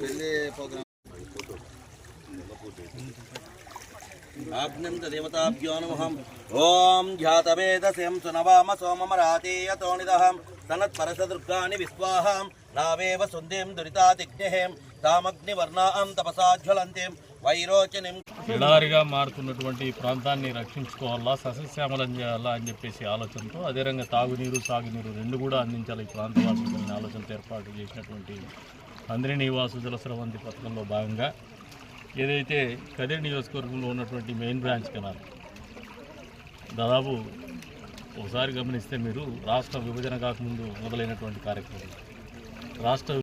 పెళ్ళి ప్రోగ్రామ్ ఆజ్ఞంత దేవతాభ్యో నమః ఓం ధ్యాతవేదస్యం సునవామ సోమమరాతేయతో సనత్పరసదుర్గాని విశ్వాహం నావేవ సుందేం దురితాదిగ్నేహం తామగ్నివర్ణాం తపసా జ్వలంతిం వైరోచనిం ఎడారిగా మారుతున్నటువంటి ఈ ప్రాంతాన్ని రక్షించుకోవాలా సస్యశ్యామలం చేయాలా అని చెప్పేసి ఆలోచనతో అదేవిధంగా తాగునీరు సాగునీరు రెండు కూడా అందించాలి ఈ ప్రాంతవాసులకు అనే ఆలోచనతో ఏర్పాటు చేసినటువంటి అందరి నివాసు జలస్రవంతి పథకంలో భాగంగా. ఏదైతే కదిరి నియోజకవర్గంలో ఉన్నటువంటి మెయిన్ బ్రాంచ్ కెనాల్ దాదాపు ఒకసారి గమనిస్తే మీరు రాష్ట్ర విభజన కాకముందు మొదలైనటువంటి కార్యక్రమం. రాష్ట్ర